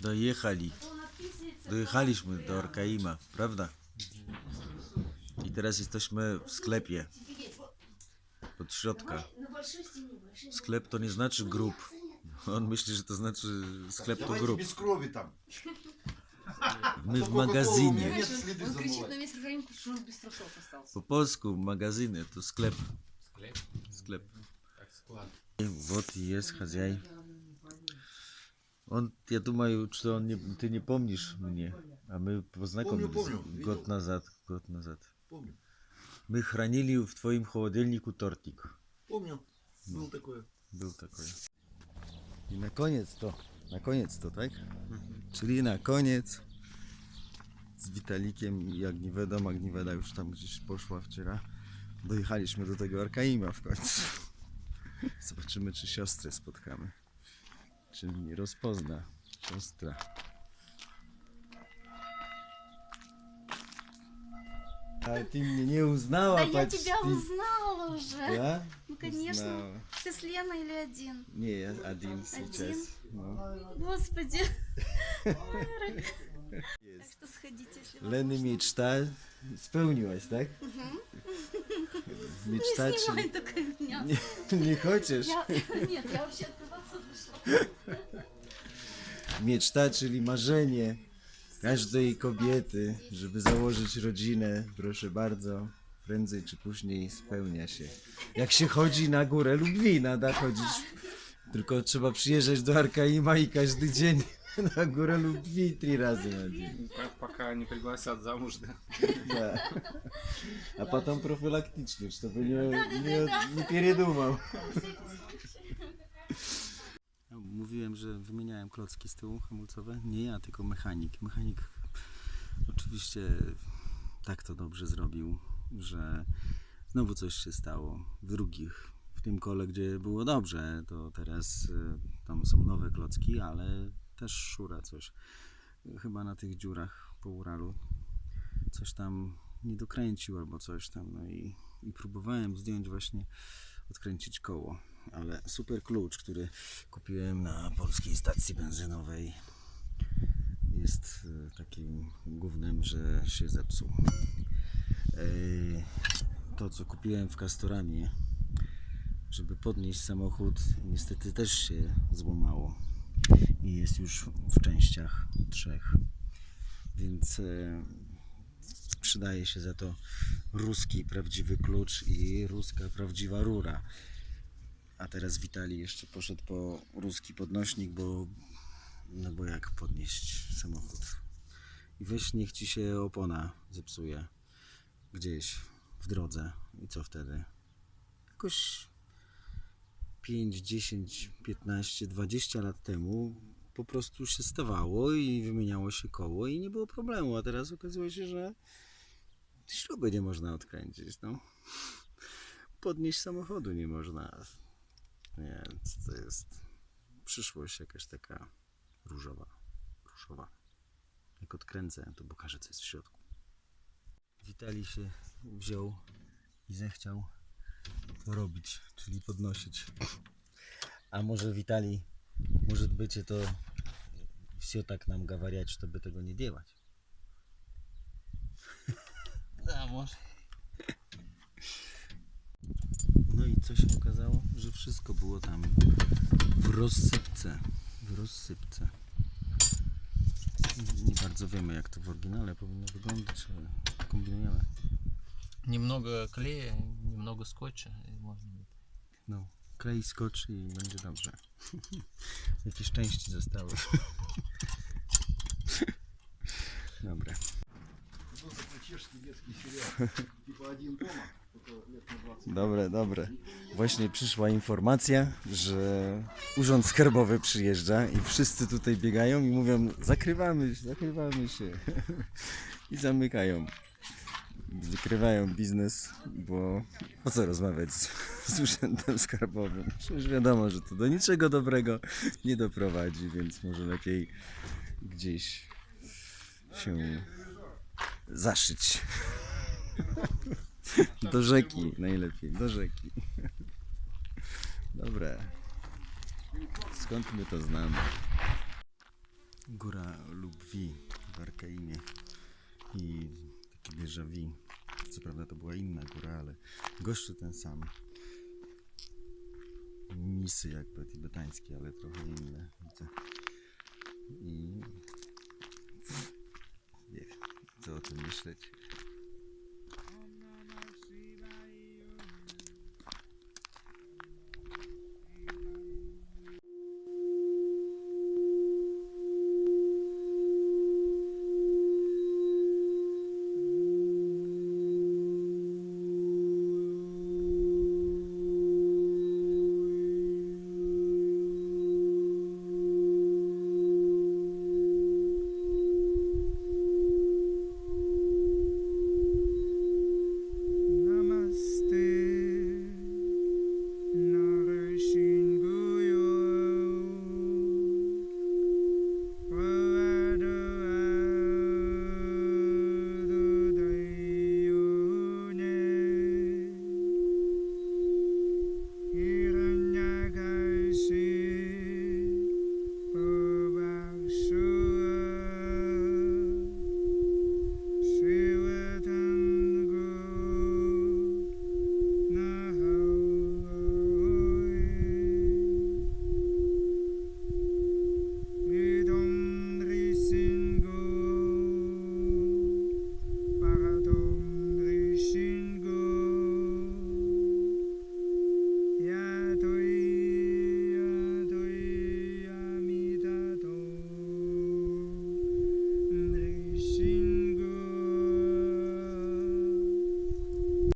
Dojechali. Dojechaliśmy do Orkaima, prawda? I teraz jesteśmy w sklepie. Od środka. Sklep to nie znaczy grup. On myśli, że to znaczy sklep to Давайте grup. без крови там. My w Coca-Cola у magazynie. меня следы Он кричит замывать. на весь организм, потому что он без трусов остался. Po polsku magazyny to sklep. Склеп, Sklep. как склад. Вот и есть хозяин. Он, я думаю, что он не, ты не помнишь мне, а мы познакомились Помню, помню, год видел. назад, год назад. Помню. Мы хранили в твоем холодильнику тортик. Помню. Было такое. Był такой. I na koniec to, na koniec to, tak? Czyli na koniec z Witalikiem i Agniwedą, Agniweda już tam gdzieś poszła wczoraj. Dojechaliśmy do tego Arkaima w końcu. Zobaczymy, czy siostrę spotkamy. Czy mnie rozpozna siostra. Ale ty mnie nie uznała, Да я patrz, тебя ty- узнала уже. Да? Ну, конечно. Узнала. Ты с Леной или один? Не, я один сейчас. Ну. Господи. Так что сходите, если вы Leny мечта spełniłaś, tak? Mечта, не снимай czyli... только меня. Nie, nie хочешь? Я... Нет, я вообще отказаться вышла. Mieczta, czyli marzenie każdej kobiety, żeby założyć rodzinę, proszę bardzo, prędzej czy później spełnia się. Jak się chodzi na górę lub nada chodzić, tylko trzeba przyjeżdżać do Arkaima i każdy dzień na górę lub trzy razy na dzień. Как пока не пригласят замуж, да? Tak. A potem profilaktycznie, żeby nie, nie, nie передумał. Mówiłem, że wymieniałem klocki z tyłu hamulcowe. Nie ja, tylko mechanik. Mechanik oczywiście tak to dobrze zrobił, że znowu coś się stało. W drugich, w tym kole, gdzie było dobrze, to teraz y, tam są nowe klocki, ale też szura coś. Chyba na tych dziurach po Uralu coś tam nie dokręcił albo coś tam. No i, i próbowałem zdjąć właśnie, odkręcić koło. Ale super klucz, który kupiłem na polskiej stacji benzynowej, jest e, takim głównym, że się zepsuł. E, To, co kupiłem w Castoramie, żeby podnieść samochód, niestety też się złamało i jest już w częściach trzech. Więc e, przydaje się za to ruski prawdziwy klucz i ruska prawdziwa rura. A teraz Witali jeszcze poszedł po ruski podnośnik, bo no bo jak podnieść samochód? I weź niech ci się opona zepsuje gdzieś w drodze i co wtedy? Jakoś 5, 10, 15, 20 lat temu po prostu się stawało i wymieniało się koło i nie było problemu, a teraz okazuje się, że śruby nie można odkręcić, no. Podnieść samochodu nie można. Więc to jest przyszłość jakaś taka różowa. Różowa. Jak odkręcę, to pokażę co jest w środku. Witali się wziął i zechciał to robić, czyli podnosić. A może Witali, может быть это все так нам говорят, чтобы tego nie делать. Да, może. co się okazało? Że wszystko było tam w rozsypce. W rozsypce. Nie bardzo wiemy jak to w oryginale powinno wyglądać, ale kombinujemy. Немного клея, немного скотча, и можно будет. No, klej skoczy i będzie dobrze. Jakieś części zostały. Dobra. Был такой чешский детский сериал. Типа один дома, Dobre, dobre. Właśnie przyszła informacja, że Urząd Skarbowy przyjeżdża i wszyscy tutaj biegają i mówią zakrywamy się, zakrywamy się i zamykają. Wykrywają biznes, bo po co rozmawiać z, z Urzędem Skarbowym? Przecież wiadomo, że to do niczego dobrego nie doprowadzi, więc może lepiej gdzieś się zaszyć. Do rzeki najlepiej, do rzeki. Dobre. Skąd my to znamy? Góra Lubwi w Arkaimie i taki déjà vu. Co prawda to była inna góra, ale gościu ten sam. Misy jakby tybetańskie, ale trochę inne. Widzę. I nie wiem, co o tym myśleć.